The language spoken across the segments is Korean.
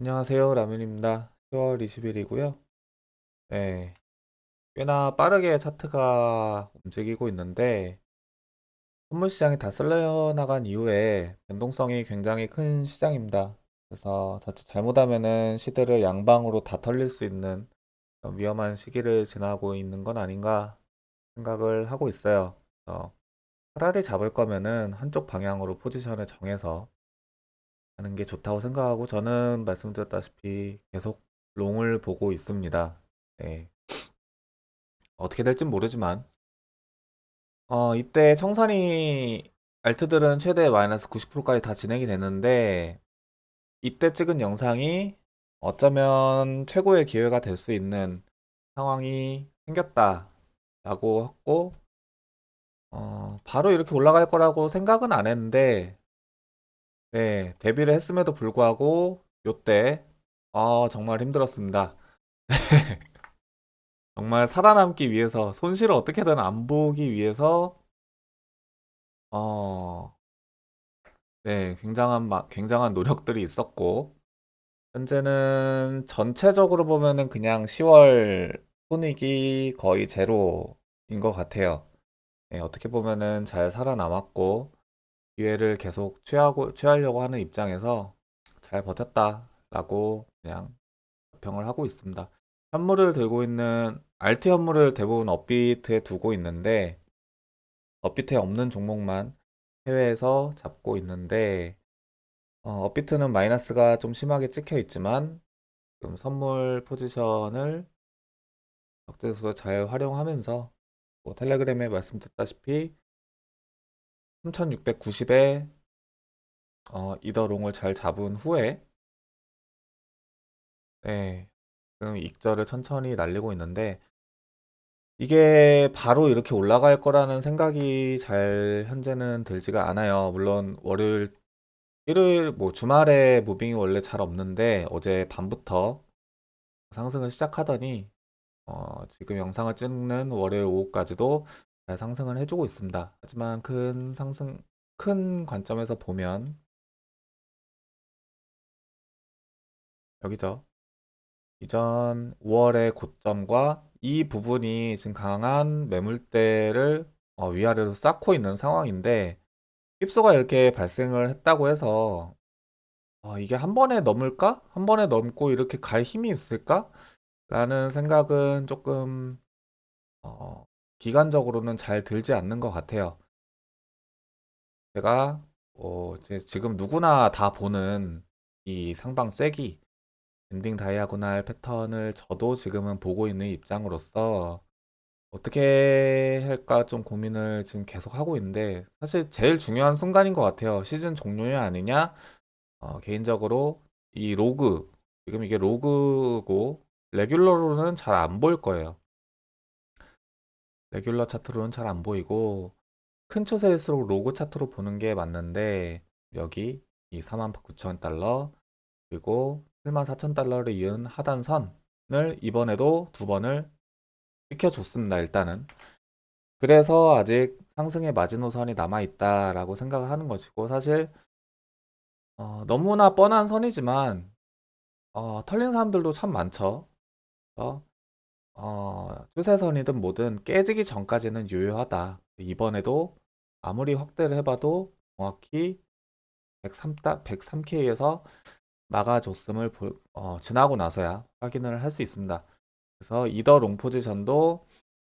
안녕하세요. 라면입니다. 10월 20일이고요. 네, 꽤나 빠르게 차트가 움직이고 있는데 선물 시장이 다 쓸려 나간 이후에 변동성이 굉장히 큰 시장입니다. 그래서 자칫 잘못하면은 시대를 양방으로 다 털릴 수 있는 위험한 시기를 지나고 있는 건 아닌가 생각을 하고 있어요. 차라리 잡을 거면은 한쪽 방향으로 포지션을 정해서 하는 게 좋다고 생각하고 저는 말씀드렸다시피 계속 롱을 보고 있습니다. 네. 어떻게 될진 모르지만 어, 이때 청산이 알트들은 최대 마이너스 90%까지 다 진행이 됐는데 이때 찍은 영상이 어쩌면 최고의 기회가 될 수 있는 상황이 생겼다라고 했고 어, 바로 이렇게 올라갈 거라고 생각은 안 했는데 네, 데뷔를 했음에도 불구하고 요때 아, 정말 힘들었습니다. 정말 살아남기 위해서 손실을 어떻게든 안 보기 위해서 어, 네, 굉장한 마- 굉장한 노력들이 있었고 현재는 전체적으로 보면은 그냥 10월 손익이 거의 제로인 것 같아요. 네, 어떻게 보면은 잘 살아남았고 기회를 계속 취하고 취하려고 하는 입장에서 잘 버텼다라고 그냥 평을 하고 있습니다. 현물을 들고 있는 알트 현물을 대부분 업비트에 두고 있는데 업비트에 없는 종목만 해외에서 잡고 있는데 어, 업비트는 마이너스가 좀 심하게 찍혀 있지만 지금 선물 포지션을 적재수에 잘 활용하면서 뭐 텔레그램에 말씀드렸다시피 3690에 어, 이더롱을 잘 잡은 후에 네, 지금 익절을 천천히 날리고 있는데 이게 바로 이렇게 올라갈 거라는 생각이 잘 현재는 들지가 않아요. 물론 월요일, 일요일, 뭐 주말에 무빙이 원래 잘 없는데 어제 밤부터 상승을 시작하더니 어, 지금 영상을 찍는 월요일 오후까지도 잘 상승을 해주고 있습니다. 하지만 큰 상승, 큰 관점에서 보면 여기죠. 이전 5월의 고점과 이 부분이 지금 강한 매물대를 어, 위아래로 쌓고 있는 상황인데 힙소가 이렇게 발생을 했다고 해서 어, 이게 한 번에 넘을까? 한 번에 넘고 이렇게 갈 힘이 있을까? 라는 생각은 조금 어, 기간적으로는 잘 들지 않는 것 같아요. 제가 어, 지금 누구나 다 보는 이 상방 쐐기 엔딩 다이아고날 패턴을 저도 지금은 보고 있는 입장으로서 어떻게 할까 좀 고민을 지금 계속 하고 있는데 사실 제일 중요한 순간인 것 같아요. 시즌 종료냐 아니냐? 어, 개인적으로 이 로그 지금 이게 로그고 레귤러로는 잘 안 보일 거예요. 레귤러 차트로는 잘 안 보이고 큰 추세일수록 로그 차트로 보는 게 맞는데 여기 이 49,000달러 그리고 74,000달러를 이은 하단선을 이번에도 두 번을 지켜줬습니다. 일단은 그래서 아직 상승의 마지노선이 남아있다라고 생각을 하는 것이고 사실 어, 너무나 뻔한 선이지만 어, 털린 사람들도 참 많죠. 그래서 어, 추세선이든 뭐든 깨지기 전까지는 유효하다. 이번에도 아무리 확대를 해봐도 정확히 103, 103K에서 막아줬음을 보- 어, 지나고 나서야 확인을 할 수 있습니다. 그래서 이더 롱 포지션도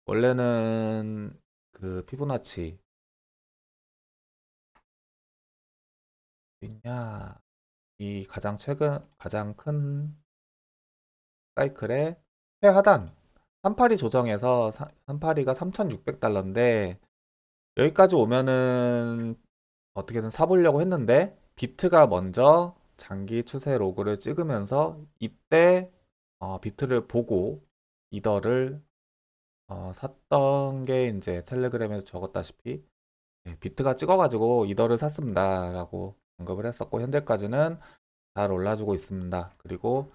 원래는 그 피보나치 있냐 이 가장 최근 가장 큰 사이클의 최하단 382 조정해서 382가 3,600달러인데 여기까지 오면은 어떻게든 사보려고 했는데 비트가 먼저 장기 추세 로그를 찍으면서 이때 어, 비트를 보고 이더를 어, 샀던 게 이제 텔레그램에서 적었다시피 네, 비트가 찍어가지고 이더를 샀습니다 라고 언급을 했었고 현재까지는 잘 올라주고 있습니다. 그리고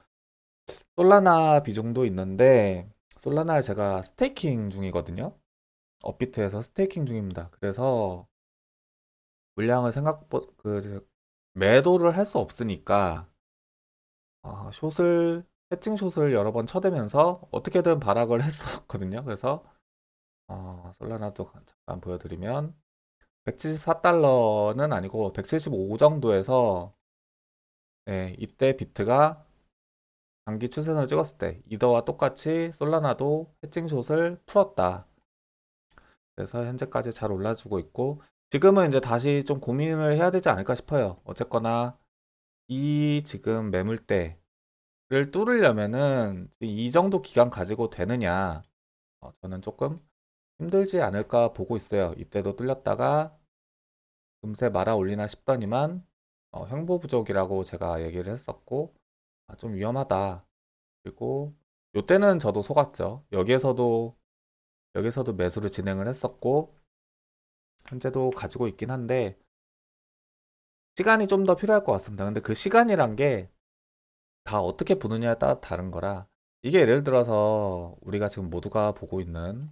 솔라나 비중도 있는데 솔라나를 제가 스테이킹 중이거든요 업비트에서 스테이킹 중입니다 그래서 물량을 생각보 그 매도를 할 수 없으니까 아, 숏을 해칭 숏을 여러 번 쳐대면서 어떻게든 발악을 했었거든요. 그래서 어, 솔라나도 잠깐 보여드리면 174달러는 아니고 175 정도에서 네, 이때 비트가 단기 추세선을 찍었을 때 이더와 똑같이 솔라나도 해칭 숏을 풀었다. 그래서 현재까지 잘 올라주고 있고 지금은 이제 다시 좀 고민을 해야 되지 않을까 싶어요. 어쨌거나 이 지금 매물대를 뚫으려면은 이 정도 기간 가지고 되느냐 어, 저는 조금 힘들지 않을까 보고 있어요. 이때도 뚫렸다가 금세 말아 올리나 싶더니만 어, 횡보 부족이라고 제가 얘기를 했었고 아, 좀 위험하다. 그리고 요때는 저도 속았죠. 여기에서도 여기서도 매수를 진행을 했었고 현재도 가지고 있긴 한데 시간이 좀 더 필요할 것 같습니다. 근데 그 시간이란 게 다 어떻게 보느냐에 따라 다른 거라 이게 예를 들어서 우리가 지금 모두가 보고 있는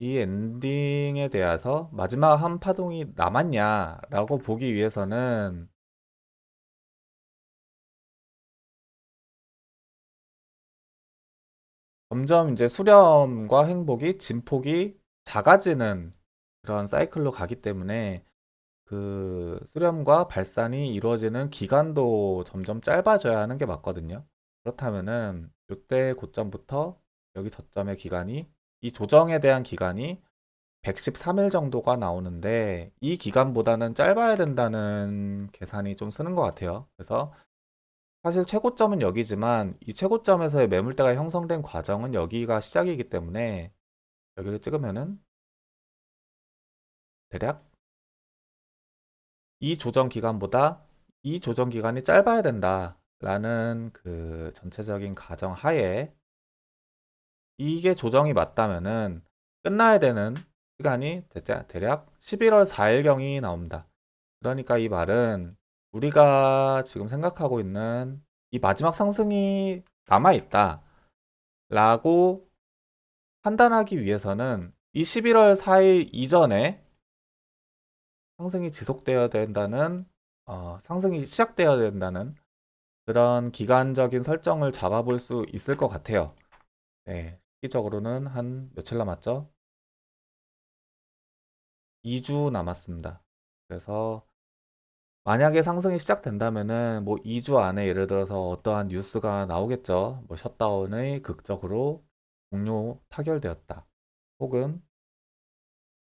이 엔딩에 대해서 마지막 한 파동이 남았냐라고 보기 위해서는 점점 이제 수렴과 행복이 진폭이 작아지는 그런 사이클로 가기 때문에 그 수렴과 발산이 이루어지는 기간도 점점 짧아져야 하는 게 맞거든요. 그렇다면은 이때 고점부터 여기 저점의 기간이 이 조정에 대한 기간이 113일 정도가 나오는데 이 기간보다는 짧아야 된다는 계산이 좀 쓰는 것 같아요. 그래서 사실 최고점은 여기지만 이 최고점에서의 매물대가 형성된 과정은 여기가 시작이기 때문에 여기를 찍으면은 대략 이 조정 기간보다 이 조정 기간이 짧아야 된다라는 그 전체적인 가정 하에 이게 조정이 맞다면은 끝나야 되는 시간이 대략, 대략 11월 4일경이 나옵니다. 그러니까 이 말은 우리가 지금 생각하고 있는 이 마지막 상승이 남아있다 라고 판단하기 위해서는 이 11월 4일 이전에 상승이 지속되어야 된다는 어, 상승이 시작되어야 된다는 그런 기간적인 설정을 잡아볼 수 있을 것 같아요. 네, 시기적으로는 한 며칠 남았죠? 2주 남았습니다. 그래서 만약에 상승이 시작된다면은 뭐 2주 안에 예를 들어서 어떠한 뉴스가 나오겠죠. 뭐 셧다운의 극적으로 종료 타결되었다. 혹은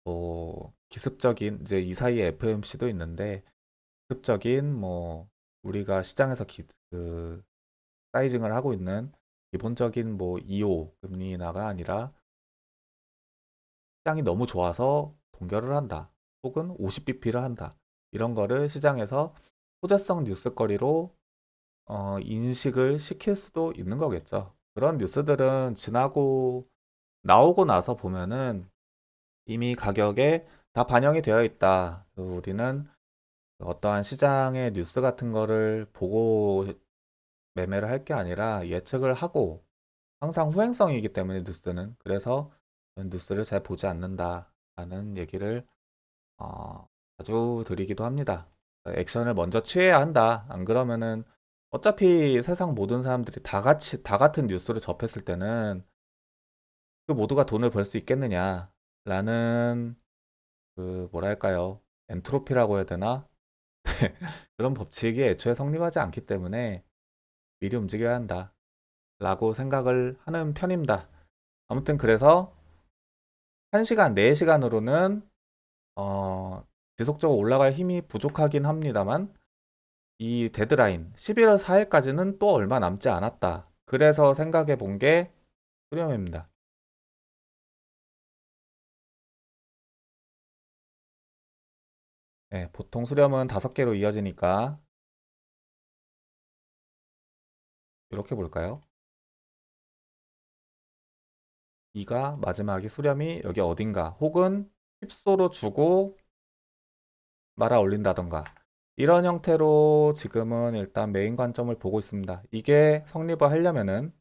뭐 기습적인 이제 이 사이에 FMC도 있는데 기습적인 뭐 우리가 시장에서 기, 그 사이징을 하고 있는 기본적인 뭐 2호 금리 인하가 아니라 시장이 너무 좋아서 동결을 한다. 혹은 50bp를 한다. 이런 거를 시장에서 호재성 뉴스거리로 어, 인식을 시킬 수도 있는 거겠죠. 그런 뉴스들은 지나고 나오고 나서 보면은 이미 가격에 다 반영이 되어 있다. 우리는 어떠한 시장의 뉴스 같은 거를 보고 매매를 할 게 아니라 예측을 하고 항상 후행성이기 때문에 뉴스는 그래서 뉴스를 잘 보지 않는다라는 얘기를 어, 자주 드리기도 합니다. 액션을 먼저 취해야 한다. 안 그러면은 어차피 세상 모든 사람들이 다 같이 다 같은 뉴스를 접했을 때는 그 모두가 돈을 벌 수 있겠느냐? 라는 그 뭐랄까요? 엔트로피라고 해야 되나? 그런 법칙이 애초에 성립하지 않기 때문에 미리 움직여야 한다. 라고 생각을 하는 편입니다. 아무튼 그래서 1시간, 4시간으로는 어, 지속적으로 올라갈 힘이 부족하긴 합니다만 이 데드라인 11월 4일까지는 또 얼마 남지 않았다. 그래서 생각해 본게 수렴입니다. 네, 보통 수렴은 다섯 개로 이어지니까 이렇게 볼까요? 이가 마지막에 수렴이 여기 어딘가 혹은 힙소로 주고 말아 올린다던가 이런 형태로 지금은 일단 메인 관점을 보고 있습니다. 이게 성립을 하려면은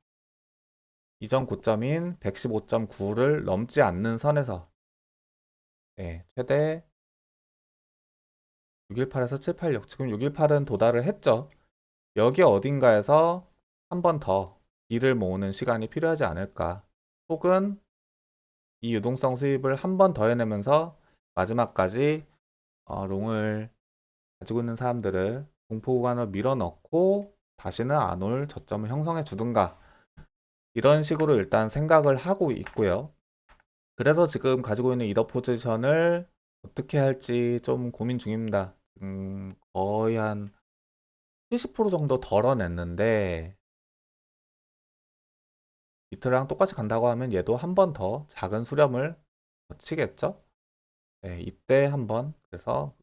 이전 고점인 115.9를 넘지 않는 선에서 네, 최대 618에서 786 지금 618은 도달을 했죠. 여기 어딘가에서 한 번더 B를 모으는 시간이 필요하지 않을까. 혹은 이 유동성 수입을 한 번 더 해내면서 마지막까지 어, 롱을 가지고 있는 사람들을 공포 구간으로 밀어넣고 다시는 안 올 저점을 형성해 주든가 이런 식으로 일단 생각을 하고 있고요. 그래서 지금 가지고 있는 이더 포지션을 어떻게 할지 좀 고민 중입니다. 음, 거의 한 70% 정도 덜어냈는데 이틀랑 똑같이 간다고 하면 얘도 한 번 더 작은 수렴을 거치겠죠? 네, 이때 한번 그래서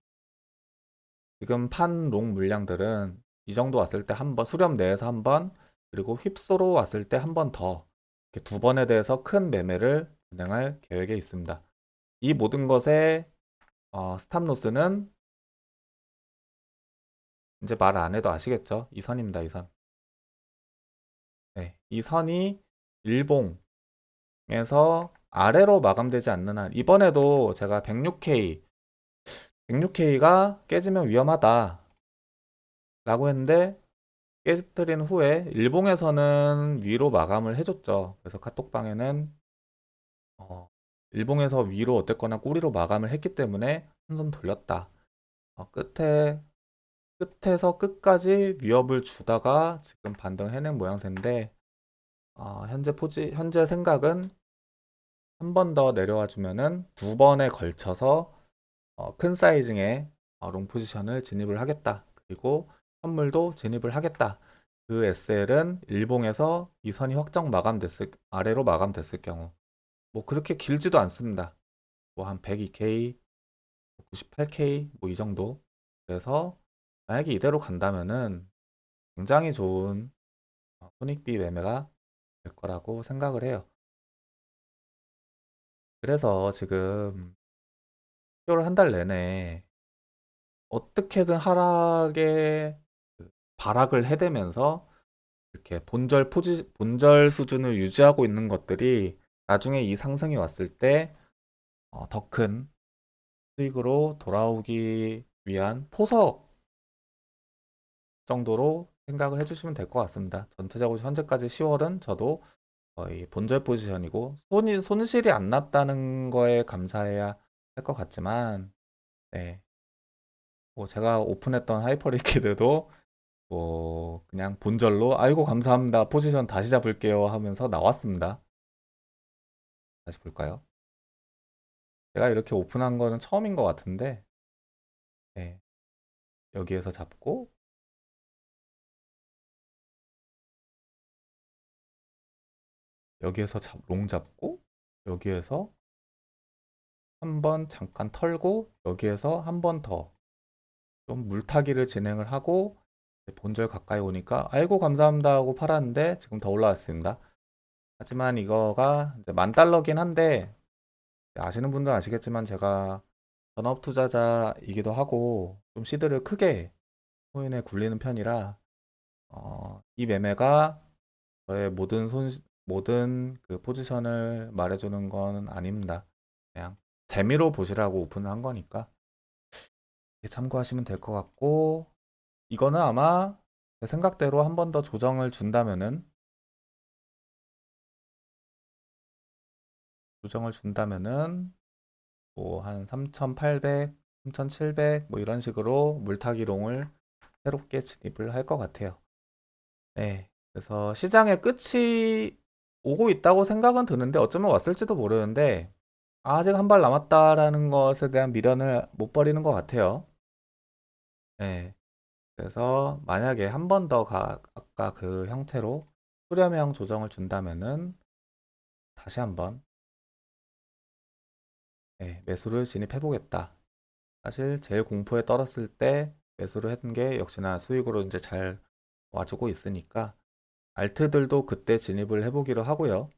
지금 판 롱 물량들은 이 정도 왔을 때 한번 수렴 내에서 한번 그리고 휩소로 왔을 때 한 번더 이렇게 두 번에 대해서 큰 매매를 진행할 계획에 있습니다. 이 모든 것의 어, 스탑로스는 이제 말 안 해도 아시겠죠? 이 선입니다, 이 선. 네, 이 선이 일봉에서 아래로 마감되지 않는 한 이번에도 제가 106K 106K가 깨지면 위험하다 라고 했는데 깨뜨린 후에 일봉에서는 위로 마감을 해줬죠. 그래서 카톡방에는 어, 일봉에서 위로 어쨌거나 꼬리로 마감을 했기 때문에 한손 돌렸다. 어, 끝에 끝에서 끝까지 위협을 주다가 지금 반등해낸 모양새인데 어, 현재 포지 현재 생각은 한 번 더 내려와 주면은 두 번에 걸쳐서 어, 큰 사이징의 어, 롱 포지션을 진입을 하겠다. 그리고 선물도 진입을 하겠다. 그 SL은 일봉에서 이 선이 확정 마감됐을 아래로 마감됐을 경우 뭐 그렇게 길지도 않습니다. 뭐 한 102K, 98K 뭐 이 정도. 그래서 만약에 이대로 간다면은 굉장히 좋은 어, 손익비 매매가 될 거라고 생각을 해요. 그래서 지금 10개월 한 달 내내 어떻게든 하락에 그 발악을 해대면서 이렇게 본절 포지 본절 수준을 유지하고 있는 것들이 나중에 이 상승이 왔을 때 어, 더큰 수익으로 돌아오기 위한 포석 정도로 생각을 해주시면 될 것 같습니다. 전체적으로 현재까지 10월은 저도 거의 본절 포지션이고 손이 손실이 안 났다는 거에 감사해야 할 것 같지만 네. 뭐 제가 오픈했던 하이퍼리퀴드도 뭐 그냥 본절로 아이고 감사합니다 포지션 다시 잡을게요 하면서 나왔습니다. 다시 볼까요? 제가 이렇게 오픈한 거는 처음인 것 같은데 네. 여기에서 잡고 여기에서 잡, 롱 잡고 여기에서 한 번 잠깐 털고 여기에서 한 번 더 좀 물타기를 진행을 하고 본절 가까이 오니까 아이고 감사합니다 하고 팔았는데 지금 더 올라왔습니다. 하지만 이거가 만 달러긴 한데 아시는 분들 은 아시겠지만 제가 전업 투자자이기도 하고 좀 시드를 크게 코인에 굴리는 편이라 어, 이 매매가 저의 모든 손 모든 그 포지션을 말해주는 건 아닙니다. 그냥 재미로 보시라고 오픈을 한 거니까 참고하시면 될 것 같고 이거는 아마 제 생각대로 한 번 더 조정을 준다면은 조정을 준다면은 뭐 한 3,800, 3,700 뭐 이런 식으로 물타기롱을 새롭게 진입을 할 것 같아요. 네. 그래서 시장의 끝이 오고 있다고 생각은 드는데 어쩌면 왔을지도 모르는데 아직 한 발 남았다라는 것에 대한 미련을 못 버리는 것 같아요. 네. 그래서 만약에 한 번 더 아까 그 형태로 수렴형 조정을 준다면은 다시 한번 네, 매수를 진입해 보겠다. 사실 제일 공포에 떨었을 때 매수를 했던 게 역시나 수익으로 이제 잘 와주고 있으니까 알트들도 그때 진입을 해보기로 하고요.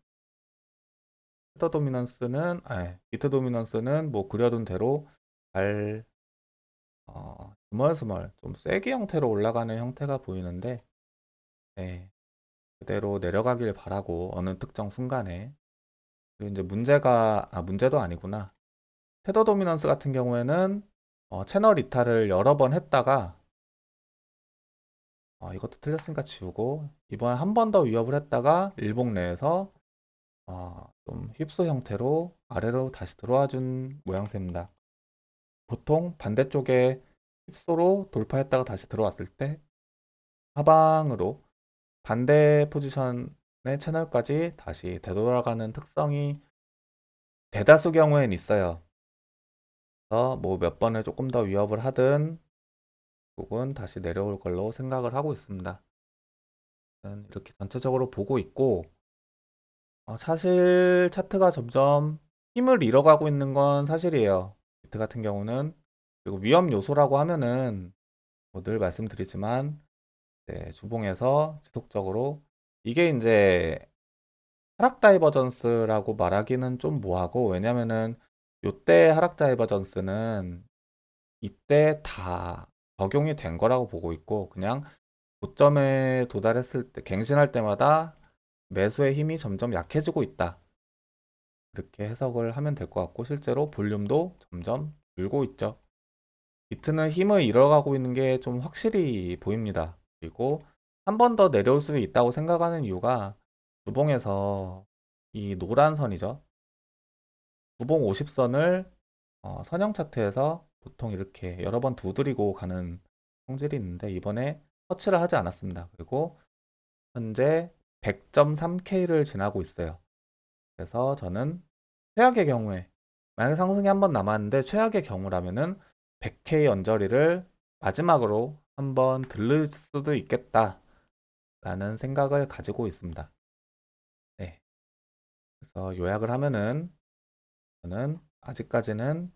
비트 도미넌스는 아, 비트 도미넌스는 뭐 그려둔 대로 잘 어, 스멀스멀 좀 쐐기 형태로 올라가는 형태가 보이는데 네, 그대로 내려가길 바라고 어느 특정 순간에 그리고 이제 문제가 아 문제도 아니구나 테더 도미넌스 같은 경우에는 어, 채널 이탈을 여러 번 했다가 어, 이것도 틀렸으니까 지우고 이번에 한 번 더 위협을 했다가 일봉 내에서 어, 좀 휩소 형태로 아래로 다시 들어와 준 모양새입니다. 보통 반대쪽에 휩소로 돌파했다가 다시 들어왔을 때 하방으로 반대 포지션의 채널까지 다시 되돌아가는 특성이 대다수 경우엔 있어요. 그래서 뭐 몇 번을 조금 더 위협을 하든 혹은 다시 내려올 걸로 생각을 하고 있습니다. 이렇게 전체적으로 보고 있고 어, 사실 차트가 점점 힘을 잃어가고 있는 건 사실이에요. 비트 같은 경우는 그리고 위험 요소라고 하면은 뭐 늘 말씀드리지만 네, 주봉에서 지속적으로 이게 이제 하락 다이버전스라고 말하기는 좀 뭐하고 왜냐면은 요때 하락 다이버전스는 이때 다 적용이 된 거라고 보고 있고 그냥 고점에 도달했을 때 갱신할 때마다 매수의 힘이 점점 약해지고 있다. 그렇게 해석을 하면 될 것 같고 실제로 볼륨도 점점 줄고 있죠. 비트는 힘을 잃어가고 있는 게 좀 확실히 보입니다. 그리고 한 번 더 내려올 수 있다고 생각하는 이유가 주봉에서 이 노란 선이죠. 주봉 50선을 선형 차트에서 보통 이렇게 여러 번 두드리고 가는 성질이 있는데 이번에 터치를 하지 않았습니다. 그리고 현재 100.3K를 지나고 있어요. 그래서 저는 최악의 경우에 만약에 상승이 한 번 남았는데 최악의 경우라면은 100K 언저리를 마지막으로 한번 들를 수도 있겠다 라는 생각을 가지고 있습니다. 네. 그래서 요약을 하면은 저는 아직까지는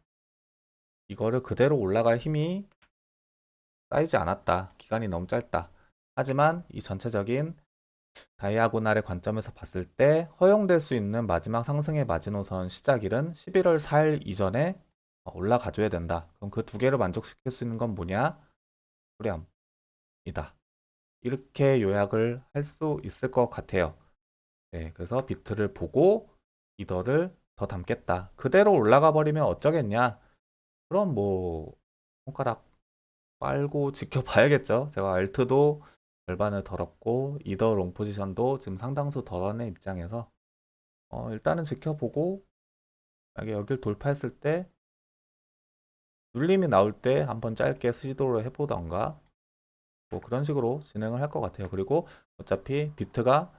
이거를 그대로 올라갈 힘이 쌓이지 않았다. 기간이 너무 짧다. 하지만 이 전체적인 다이아고날의 관점에서 봤을 때 허용될 수 있는 마지막 상승의 마지노선 시작일은 11월 4일 이전에 올라가줘야 된다. 그럼 그 두 개를 만족시킬 수 있는 건 뭐냐? 수렴이다. 이렇게 요약을 할 수 있을 것 같아요. 네, 그래서 비트를 보고 이더를 더 담겠다. 그대로 올라가 버리면 어쩌겠냐? 그럼 뭐 손가락 빨고 지켜봐야겠죠. 제가 알트도 절반을 덜었고 이더 롱 포지션도 지금 상당수 덜어낸 입장에서 어, 일단은 지켜보고 만약에 여길 돌파했을 때 눌림이 나올 때 한번 짧게 시도를 해보던가 뭐 그런 식으로 진행을 할 것 같아요. 그리고 어차피 비트가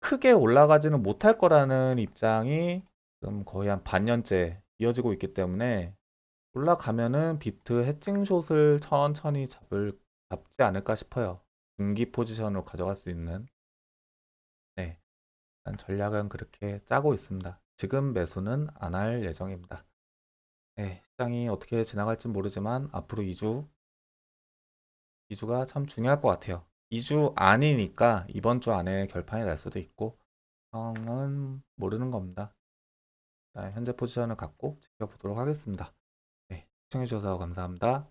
크게 올라가지는 못할 거라는 입장이 지금 거의 한 반년째 이어지고 있기 때문에 올라가면은 비트 해칭숏을 천천히 잡을 잡지 않을까 싶어요. 중기 포지션으로 가져갈 수 있는 네, 일단 전략은 그렇게 짜고 있습니다. 지금 매수는 안 할 예정입니다. 네, 시장이 어떻게 지나갈지 모르지만 앞으로 2주 2주가 참 중요할 것 같아요. 2주 아니니까 이번 주 안에 결판이 날 수도 있고 상황은 모르는 겁니다. 자, 현재 포지션을 갖고 지켜보도록 하겠습니다. 네, 시청해주셔서 감사합니다.